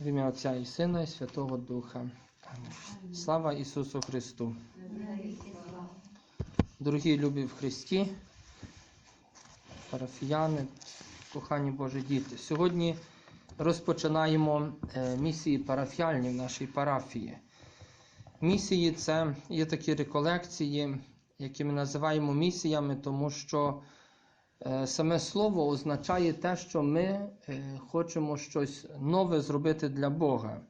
В ім'я Отця і Сина, і Святого Духа. Слава Ісусу Христу! Дорогі любі в Христі, парафіяни, кохані Божі діти. Сьогодні розпочинаємо е, місії парафіальні в нашій парафії. Місії це є такі реколекції, які ми називаємо місіями, тому що саме слово означає те, що ми е, хочемо щось нове зробити для Бога.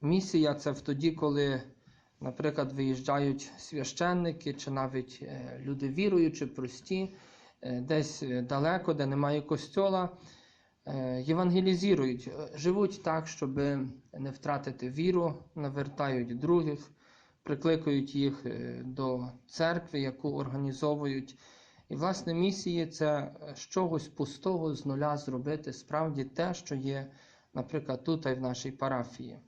Місія це тоді, коли, наприклад, виїжджають священники чи навіть е, люди віруючі, прості, е, десь далеко, де немає костьола, е, євангелізують, е, живуть так, щоб не втратити віру, навертають других, прикликають їх е, до церкви, яку організовують. І, власне, місії це з чогось пустого з нуля зробити справді те, що є, наприклад, тут і в нашій парафії.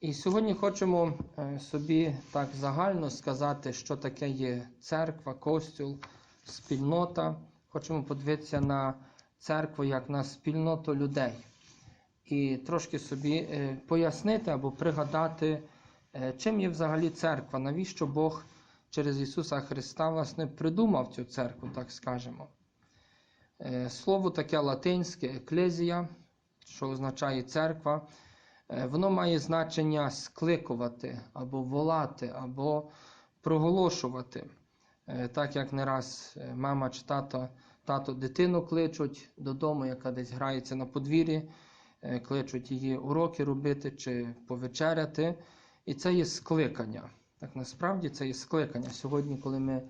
І сьогодні хочемо е, собі так загально сказати, що таке є церква, костюл, спільнота. Хочемо подивитися на церкву як на спільноту людей. І трошки собі е, пояснити або пригадати, е, чим є взагалі церква, навіщо Бог через Ісуса Христа власне придумав цю церкву, так скажемо. Е, Слово таке латинське еклезія, що означає церква. Е, Воно має значення скликувати, або волати, або проголошувати. Е, Так як не раз мама чи тато, тато дитину кличуть додому, яка десь грається на подвір'ї, кличуть її уроки робити чи повечеряти. І це є скликання. Так насправді це є скликання. Сьогодні, коли ми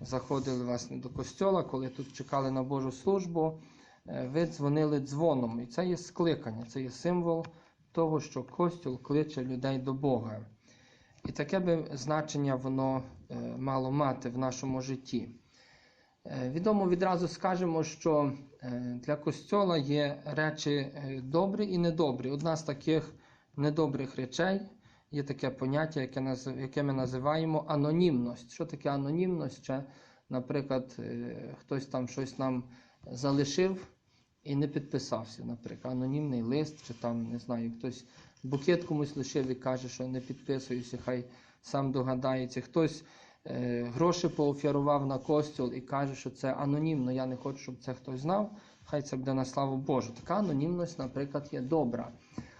заходили власне, до костьола, коли тут чекали на Божу службу, е, ви дзвонили дзвоном. І це є скликання, це є символ того, що Костюл кличе людей до Бога. І таке би значення воно е, мало мати в нашому житті. Е, Відомо відразу скажемо, що для Костьола є речі добрі і недобрі. Одна з таких недобрих речей є таке поняття, яке, яке ми називаємо анонімність. Що таке анонімність? Це, наприклад, е, хтось там щось нам залишив і не підписався, наприклад, анонімний лист, чи там, не знаю, хтось букет комусь лишив і каже, що не підписуюся, хай сам догадається. Хтось е, гроші поофярував на костюл і каже, що це анонімно, я не хочу, щоб це хтось знав. Хай це буде на славу Божу. Така анонімність, наприклад, є добра.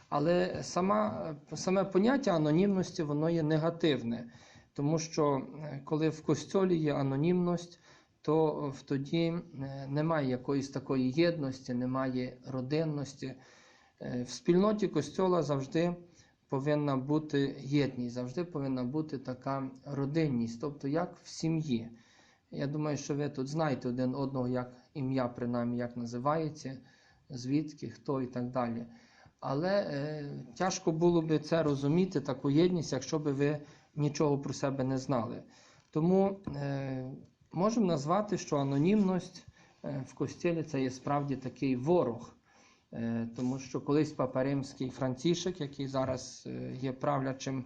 Але сама, саме поняття анонімності воно є негативне, тому що е, коли в костьолі є анонімність, то тоді е, немає якоїсь такої єдності, немає родинності. Е, В спільноті костьола завжди повинна бути єдність, завжди повинна бути така родинність, тобто як в сім'ї. Я думаю, що ви тут знаєте один одного, як ім'я, принаймні, як називається, звідки, хто і так далі. Але е, тяжко було би це розуміти, таку єдність, якщо би ви нічого про себе не знали. Тому е, можемо назвати, що анонімність е, в костілі це є справді такий ворог. Е, тому що колись Папа Римський Францішек, який зараз е, є правлячим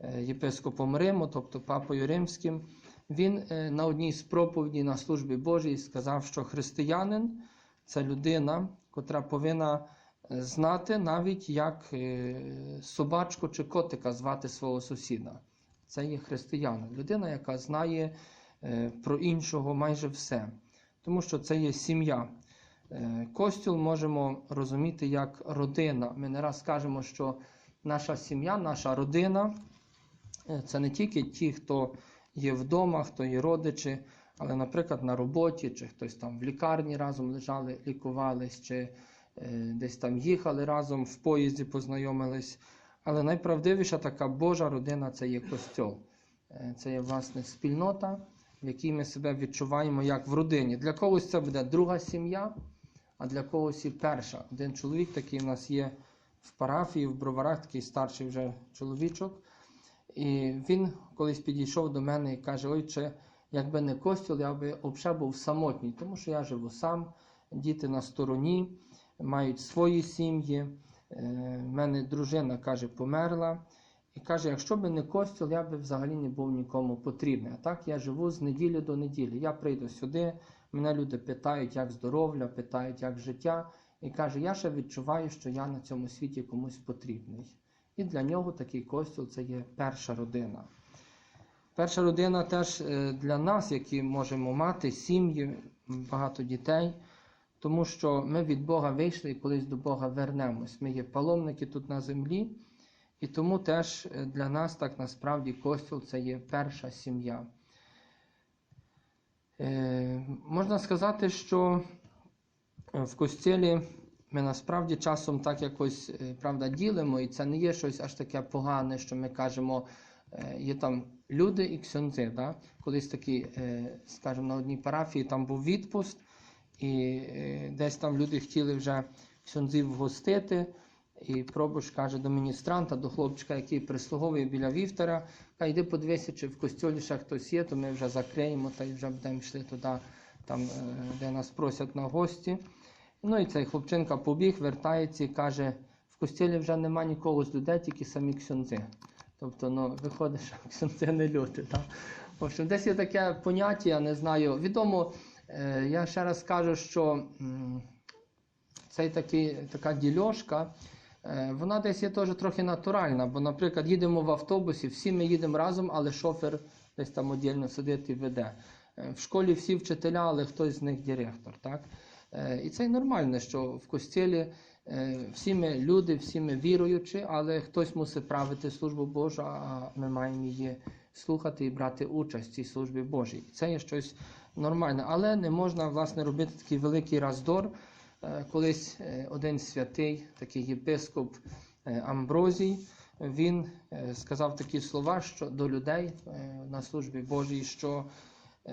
е, єпископом Риму, тобто Папою Римським, він на одній з проповідей на службі Божій сказав, що християнин це людина, котра повинна знати навіть, як е, собачку чи котика звати свого сусіда. Це є християнин, людина, яка знає е, про іншого майже все, тому що це є сім'я. Е, Костюл можемо розуміти як родина. Ми не раз кажемо, що наша сім'я, наша родина це не тільки ті, хто є вдома, хто є родичі, але, наприклад, на роботі, чи хтось там в лікарні разом лежали, лікувались, чи десь там їхали разом в поїзді, познайомились. Але найправдивіша така Божа родина це є костьол. Е, Це є власне спільнота, в якій ми себе відчуваємо як в родині. Для когось це буде друга сім'я, а для когось і перша. Один чоловік такий в нас є в парафії, в броварах, такий старший вже чоловічок. І він колись підійшов до мене і каже: Ойче, якби не костюл, я би взагалі був самотній, тому що я живу сам, діти на стороні, мають свої сім'ї. Е, в мене дружина каже, померла. І каже, якщо б не костюл, я би взагалі не був нікому потрібний. А так я живу з неділі до неділі. Я прийду сюди, мене люди питають, як здоров'я, питають, як життя. і каже: Я ще відчуваю, що я на цьому світі комусь потрібний. І для нього такий костюл це є перша родина. Перша родина теж е, для нас, які можемо мати сім'ї, багато дітей, тому що ми від Бога вийшли і колись до Бога вернемось. Ми є паломники тут на землі, і тому теж е, для нас так насправді костюл це є перша сім'я. Е, можна сказати, що е, в костілі ми насправді часом так якось е, правда, ділимо, і це не є щось аж таке погане, що ми кажемо, є там люди і ксьонзи. Да? Колись такі, скажімо, на одній парафії там був відпуст, і е, десь там люди хотіли вже ксьонзів вгостити. І пробуш каже до міністранта, до хлопчика, який прислуговує біля вівтара, каже, йди подивися, чи в костьолі ще хтось є, то ми вже закриємо та й вже будемо йшли туди, там, е, де нас просять на гості. Ну і цей хлопчинка побіг, вертається і каже, в костілі вже нема нікого з людей, тільки самі ксьонзи. Тобто, ну, виходить, що ксьонзи не люди. Так? В общем, десь є таке поняття, я не знаю. Відомо, я ще раз кажу, що м, цей такий, така дільошка, е, вона десь є теж трохи натуральна, бо, наприклад, їдемо в автобусі, всі ми їдемо разом, але шофер десь там віддільно сидить і веде. Е, В школі всі вчителя, але хтось з них директор. Так? Е, І це нормально, що в костілі е, всі ми люди, всі ми віруючі, але хтось мусить правити службу Божу, а ми маємо її слухати і брати участь в цій службі Божій. Це є щось нормальне, але не можна власне робити такий великий роздор. Е, Колись е, один святий, такий єпископ е, Амброзій, він сказав такі слова що до людей на службі Божій, що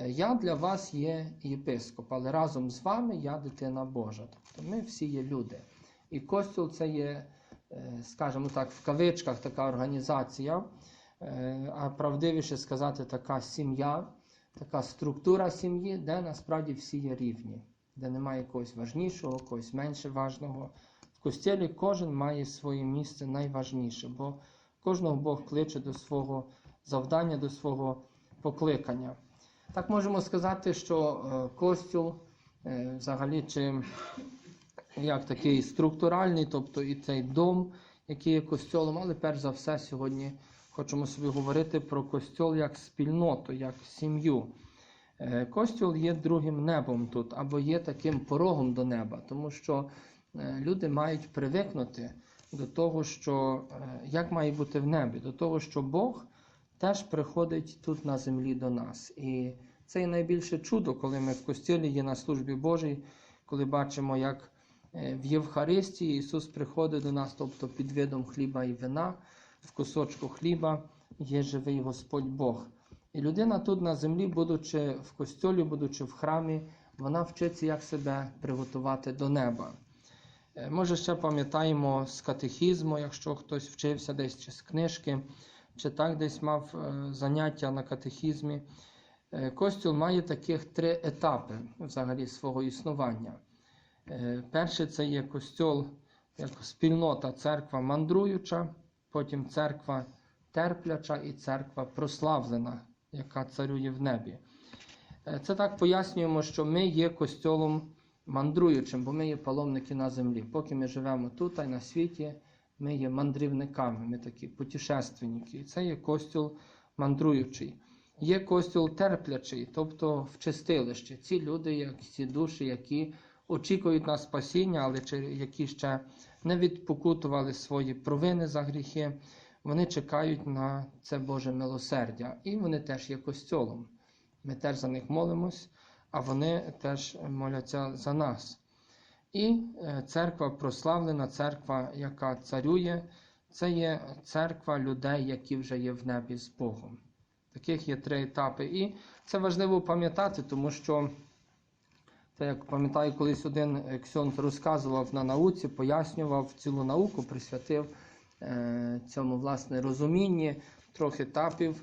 я для вас є єпископ, але разом з вами я дитина Божа. Тобто ми всі є люди. І Костюл це є, скажімо так, в кавичках така організація, а правдивіше сказати, така сім'я, така структура сім'ї, де насправді всі є рівні, де немає когось важнішого, когось менше важного. В костілі кожен має своє місце найважніше, бо кожного Бог кличе до свого завдання, до свого покликання. Так можемо сказати, що е, костюл е, взагалі чи як такий структуральний, тобто і цей дом, який є костьолом, але перш за все сьогодні хочемо собі говорити про костьол як спільноту, як сім'ю. Е, Костюл є другим небом тут, або є таким порогом до неба, тому що е, люди мають привикнути до того, що е, як має бути в небі, до того, що Бог теж приходить тут на землі до нас. І це є найбільше чудо, коли ми в костілі є на службі Божій, коли бачимо, як в Євхаристії Ісус приходить до нас, тобто під видом хліба і вина, в кусочку хліба є живий Господь Бог. І людина тут на землі, будучи в костьолі, будучи в храмі, вона вчиться, як себе приготувати до неба. Е, Може, ще пам'ятаємо з катехізму, якщо хтось вчився десь чи з книжки, чи так десь мав е, заняття на катехізмі. Е, Костюл має таких три етапи взагалі свого існування. Перше це є костьол як спільнота, церква мандруюча, потім церква терпляча і церква прославлена, яка царює в небі. Е, Це так пояснюємо, що ми є костьолом мандруючим, бо ми є паломники на землі. Поки ми живемо тут, а на світі, ми є мандрівниками, ми такі путешественники. Це є костюл мандруючий. Є костюл терплячий, тобто в чистилищі. Ці люди, як ці душі, які очікують на спасіння, але які ще не відпокутували свої провини за гріхи, вони чекають на це Боже милосердя. І вони теж є костьолом. Ми теж за них молимось, а вони теж моляться за нас. І е, церква прославлена, церква, яка царює, це є церква людей, які вже є в небі з Богом. Таких є три етапи. І це важливо пам'ятати, тому що, це, як пам'ятаю, колись один ксьонз розказував на науці, пояснював цілу науку, присвятив е, цьому власне розумінні трьох етапів.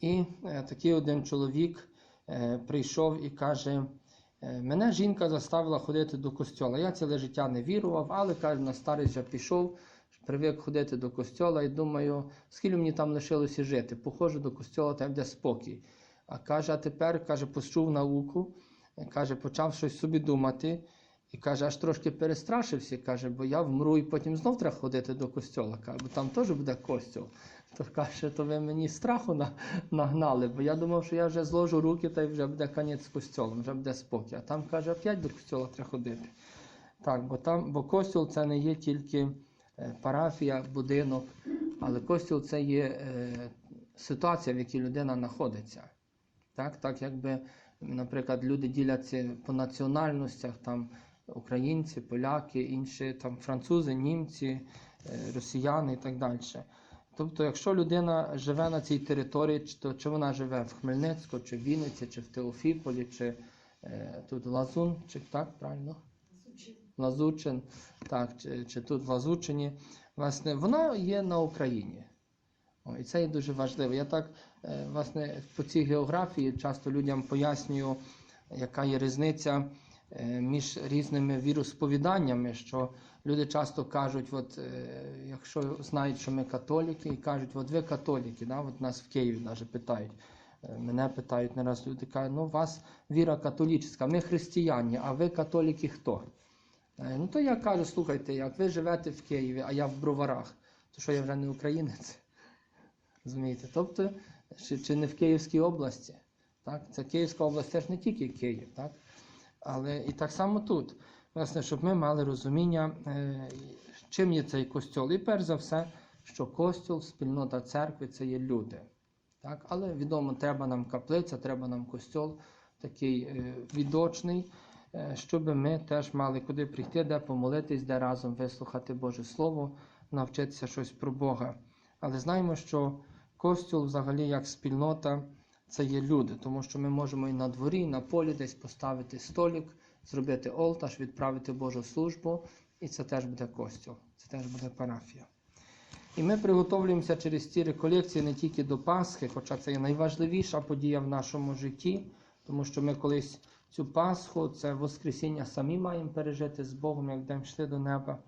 І е, такий один чоловік е, прийшов і каже: «Е, Мене жінка заставила ходити до костьола. Я ціле життя не вірував, але каже, на старість вже пішов, привик ходити до костьола і думаю, скільки мені там лишилося жити. Походжу до костьола, там буде спокій. А каже, а тепер каже, почув науку, каже, почав щось собі думати. І каже, аж трошки перестрашився, каже, бо я вмру і потім знов треба ходити до костьола, каже, бо там теж буде костьол. То каже, то ви мені страху на- нагнали, бо я думав, що я вже зложу руки та й вже буде конець з костьолом, вже буде спокій. А там каже, опять до костьола треба ходити. Так, бо там, бо костюл це не є тільки е, парафія, будинок, але костюл це є е, ситуація, в якій людина знаходиться. Так, так якби, наприклад, люди діляться по національностях, там українці, поляки, інші там французи, німці, е, росіяни і так далі. Тобто, якщо людина живе на цій території, то чи вона живе в Хмельницьку, чи в Вінниці, чи в Теофіполі, чи е, тут Лазун, чи так правильно? Лазучин, так, чи, чи тут в Лазучині, власне, воно є на Україні. І це є дуже важливо. Я так, е, власне, по цій географії часто людям пояснюю, яка є різниця е, між різними віросповіданнями, що люди часто кажуть, от, е, якщо знають, що ми католіки, і кажуть, от ви католіки, да? от нас в Києві навіть питають. Мене питають не раз люди кажуть, ну у вас віра католічна, ми християні, а ви католіки хто? Ну то я кажу, слухайте, як ви живете в Києві, а я в Броварах, то що я вже не українець? Розумієте? Тобто, чи, чи не в Київській області? Так? Це Київська область теж не тільки Київ, так? Але і так само тут. Власне, щоб ми мали розуміння, е, чим є цей костьол. І перш за все, що костьол, спільнота церкви це є люди. Так? Але відомо, треба нам каплиця, треба нам костьол такий е, відочний, е, щоб ми теж мали куди прийти, де помолитись, де разом вислухати Боже Слово, навчитися щось про Бога. Але знаємо, що костюл, взагалі, як спільнота, це є люди, тому що ми можемо і на дворі, і на полі десь поставити столик, зробити олтаж, відправити Божу службу, і це теж буде костюл, це теж буде парафія. І ми приготовлюємося через ці реколекції не тільки до Пасхи, хоча це є найважливіша подія в нашому житті, тому що ми колись цю Пасху, це Воскресіння самі маємо пережити з Богом, як будемо йшли до неба.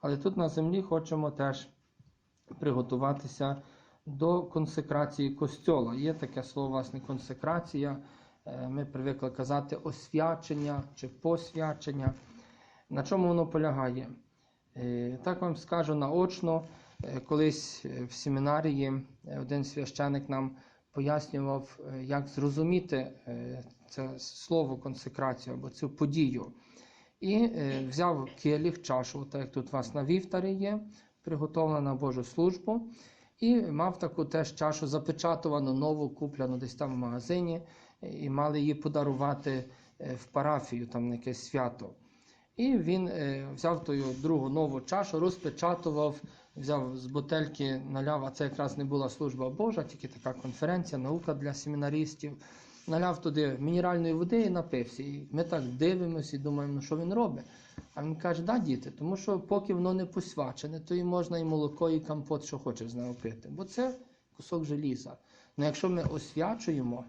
Але тут на землі хочемо теж приготуватися до консекрації костьола. Є таке слово, власне, консекрація. Е, Ми привикли казати освячення чи посвячення. На чому воно полягає? Е, Так вам скажу наочно, Е, колись в семінарії один священик нам пояснював, як зрозуміти це слово консекрацію або цю подію. І взяв келіх, чашу, так як тут у вас на вівтарі є, приготовлена на Божу службу, і мав таку теж чашу запечатувану, нову, куплену десь там в магазині, і мали її подарувати е, в парафію, там на якесь свято. І він е, взяв ту другу нову чашу, розпечатував, взяв з бутельки, наляв, а це якраз не була служба Божа, тільки така конференція, наука для семінаристів. Наляв туди мінеральної води і напився. І ми так дивимося і думаємо, ну що він робить. А він каже, да, діти, тому що поки воно не посвячене, то і можна і молоко, і компот, що хочеш з нього пити. Бо це кусок желіза. Ну якщо ми освячуємо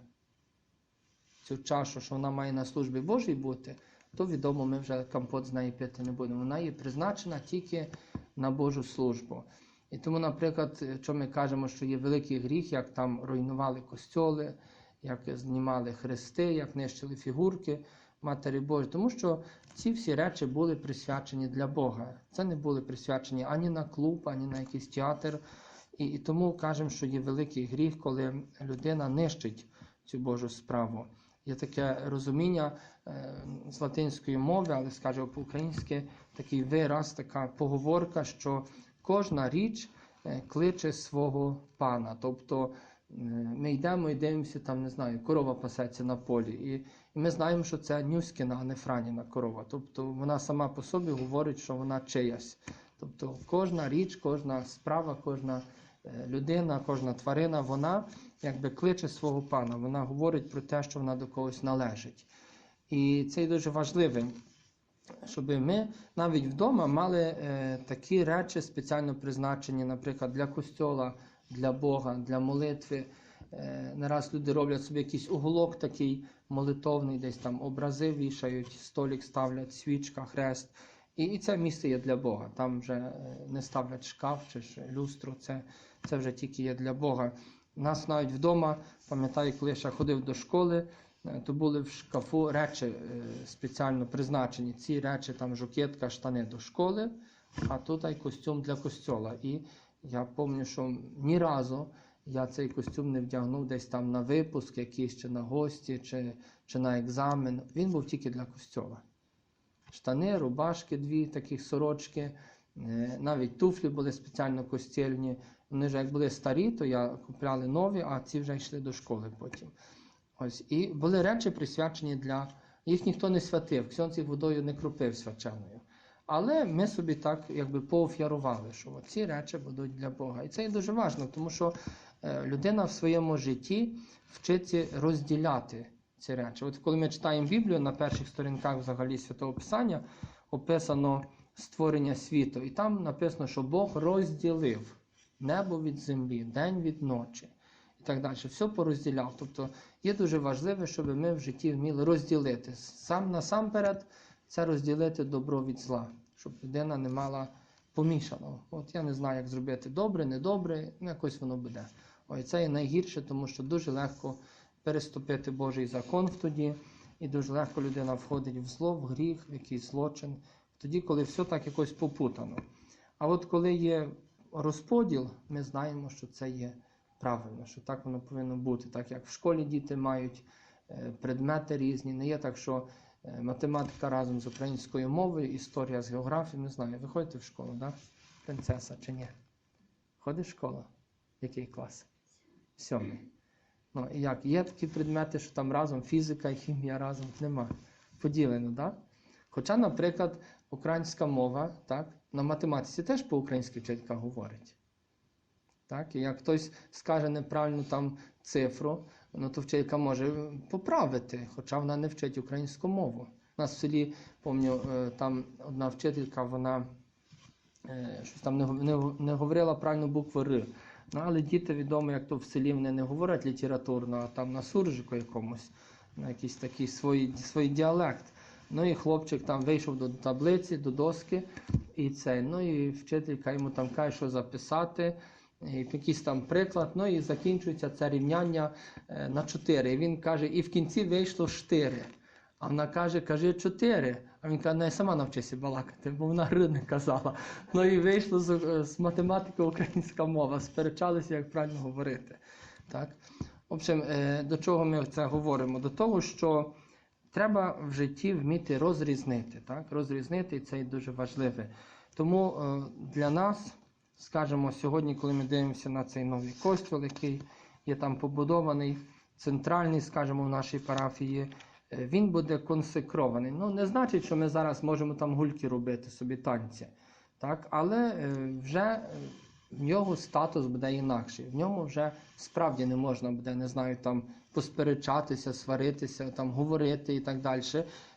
цю чашу, що вона має на службі Божій бути, то відомо ми вже компот з неї пити не будемо. Вона є призначена тільки на Божу службу. І тому, наприклад, що ми кажемо, що є великий гріх, як там руйнували костьоли, як знімали хрести, як нищили фігурки Матері Божої, тому що ці всі речі були присвячені для Бога. Це не були присвячені ані на клуб, ані на якийсь театр. І, і тому кажемо, що є великий гріх, коли людина нищить цю Божу справу. Є таке розуміння е, з латинської мови, але скажу по-українськи такий вираз, така поговорка, що кожна річ е, кличе свого пана. Тобто ми йдемо і дивимося, там не знаю, корова пасеться на полі. І, і ми знаємо, що це Нюськіна, а не Франіна корова. Тобто вона сама по собі говорить, що вона чиясь. Тобто кожна річ, кожна справа, кожна е, людина, кожна тварина, вона якби кличе свого пана. Вона говорить про те, що вона до когось належить. І це дуже важливим, щоб ми навіть вдома мали е, такі речі спеціально призначені, наприклад, для костьола, для Бога, для молитви. Е, не раз люди роблять собі якийсь уголок такий молитовний, десь там образи вішають, столик ставлять, свічка, хрест. І, і це місце є для Бога. Там вже е, не ставлять шкаф чи ж люстру, це, це вже тільки є для Бога. Нас навіть вдома, пам'ятаю, коли я ще ходив до школи, е, то були в шкафу речі спеціально призначені. Ці речі там жакетка, штани до школи, а тут й костюм для костьола. І я пам'ятаю, що ні разу я цей костюм не вдягнув десь там на випуск, якийсь чи на гості, чи, чи на екзамен. Він був тільки для костьола. Штани, рубашки, дві таких сорочки, е, навіть туфлі були спеціально костільні. Вони вже як були старі, то я купляли нові, а ці вже йшли до школи потім. Ось. І були речі присвячені для. Їх ніхто не святив, ксьонц їх водою не кропив свяченою. Але ми собі так якби поофярували, що ці речі будуть для Бога. І це є дуже важливо, тому що е, людина в своєму житті вчиться розділяти ці речі. От коли ми читаємо Біблію на перших сторінках взагалі Святого Писання, описано створення світу, і там написано, що Бог розділив небо від землі, день від ночі і так далі. Все порозділяв. Тобто є дуже важливо, щоб ми в житті вміли розділити. Сам насамперед це розділити добро від зла, щоб людина не мала помішаного. От я не знаю, як зробити добре, недобре, ну якось воно буде. Ой, це є найгірше, тому що дуже легко переступити Божий закон тоді, і дуже легко людина входить в зло, в гріх, в якийсь злочин, тоді, коли все так якось попутано. А от коли є розподіл, ми знаємо, що це є правильно, що так воно повинно бути. Так як в школі діти мають е, предмети різні, не є так, що математика разом з українською мовою, історія з географією, не знаю, ви ходите в школу, да? принцеса чи ні? Ходиш в школу? Який клас? Сьомий. Ну, і як? Є такі предмети, що там разом фізика і хімія разом нема. Поділено, так? Хоча, наприклад, українська мова, так, на математиці теж по-українськи вчителька говорить. Так? І як хтось скаже неправильну там цифру, ну то вчителька може поправити, хоча вона не вчить українську мову. У нас в селі, пам'ятаю, там одна вчителька, вона е, щось там не, не, не говорила правильно букву Р. Ну, але діти відомо, як то в селі вони не говорять літературно, а там на суржику якомусь, на якийсь такий свій, свій діалект. Ну і хлопчик там вийшов до таблиці, до доски, і цей. Ну і вчителька йому там каже, що записати, якийсь там приклад. Ну і закінчується це рівняння е, на 4. І він каже, і в кінці вийшло 4. А вона каже, кажи 4. А він каже, не сама навчися балакати, бо вона гри казала. Ну і вийшло з, е, з математики українська мова, сперечалися, як правильно говорити. Так? В общем, е, до чого ми це говоримо? До того, що треба в житті вміти розрізнити. Так? Розрізнити, і це дуже важливе. Тому для нас, скажімо, сьогодні, коли ми дивимося на цей новий костюл, який є там побудований, центральний, скажімо, в нашій парафії, е, він буде консекрований. Ну, не значить, що ми зараз можемо там гульки робити, собі танці. Так? Але е, вже е, в нього статус буде інакший. В ньому вже справді не можна буде, не знаю, там посперечатися, сваритися, там говорити і так далі.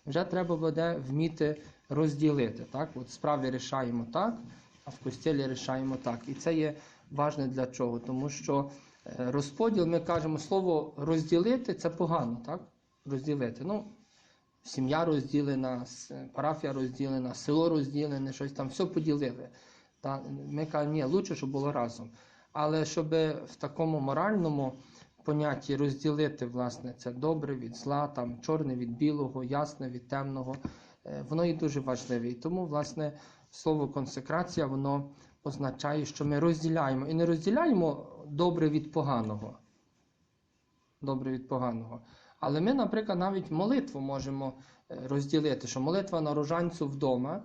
Вже треба буде вміти розділити. Так? От справді рішаємо так, в костілі рішаємо так. І це є важне для чого? Тому що е, розподіл, ми кажемо, слово розділити це погано, так? Розділити. Ну, сім'я розділена, парафія розділена, село розділене, щось там, все поділили. Та, ми кажемо, ні, лучше, щоб було разом. Але щоб в такому моральному понятті розділити, власне, це добре від зла, там, чорне від білого, ясне від темного, е, воно є дуже важливе. І тому, власне, слово консекрація, воно означає, що ми розділяємо. І не розділяємо добре від поганого. Добре від поганого. Але ми, наприклад, навіть молитву можемо е, розділити, що молитва на рожанцю вдома,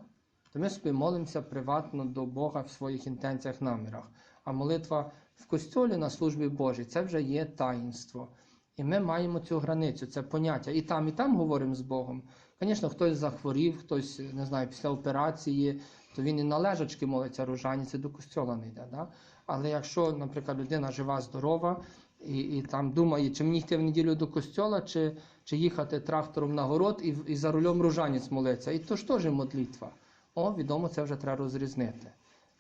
то ми собі молимося приватно до Бога в своїх інтенціях, намірах. А молитва в костьолі на службі Божій це вже є таїнство. І ми маємо цю границю, це поняття. І там, і там говоримо з Богом. Звісно, хтось захворів, хтось, не знаю, після операції, то він і на лежачки молиться рожаніці, до костьола не йде. Да? Але якщо, наприклад, людина жива, здорова, і, і там думає, чи мені йти в неділю до костьола, чи, чи їхати трактором на город і, і за рулем ружанець молиться. І то ж теж молитва. О, відомо, це вже треба розрізнити.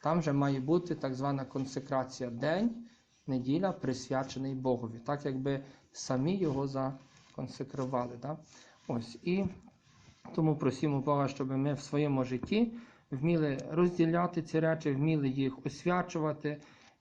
Там вже має бути так звана консекрація день, неділя, присвячений Богові, так якби самі його законсекрували. Да? Ось, і тому просимо Бога, щоб ми в своєму житті вміли розділяти ці речі, вміли їх освячувати.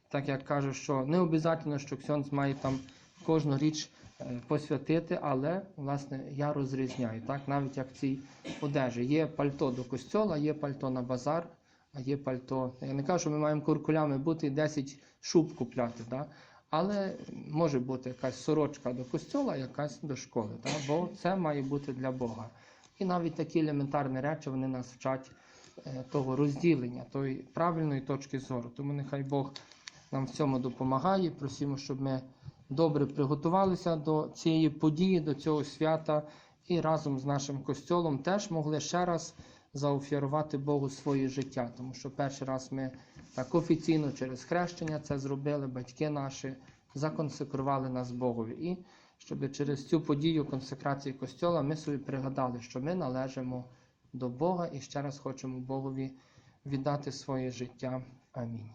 Так як кажу, що не обов'язково, що ксьонц має там кожну річ е, посвятити, але власне я розрізняю, так, навіть як в цій одежі. Є пальто до костьола, є пальто на базар, а є пальто. Я не кажу, що ми маємо куркулями бути і 10 шуб купляти, так? але може бути якась сорочка до костьола, якась до школи, так? бо це має бути для Бога. І навіть такі елементарні речі вони нас вчать е, того розділення, тої правильної точки зору. Тому нехай Бог нам в цьому допомагає. Просимо, щоб ми добре приготувалися до цієї події, до цього свята, і разом з нашим костьолом теж могли ще раз заофірувати Богу своє життя. Тому що перший раз ми так офіційно через хрещення це зробили, батьки наші законсекрували нас Богові. І щоб через цю подію консекрації костьола ми собі пригадали, що ми належимо до Бога і ще раз хочемо Богові віддати своє життя. Амінь.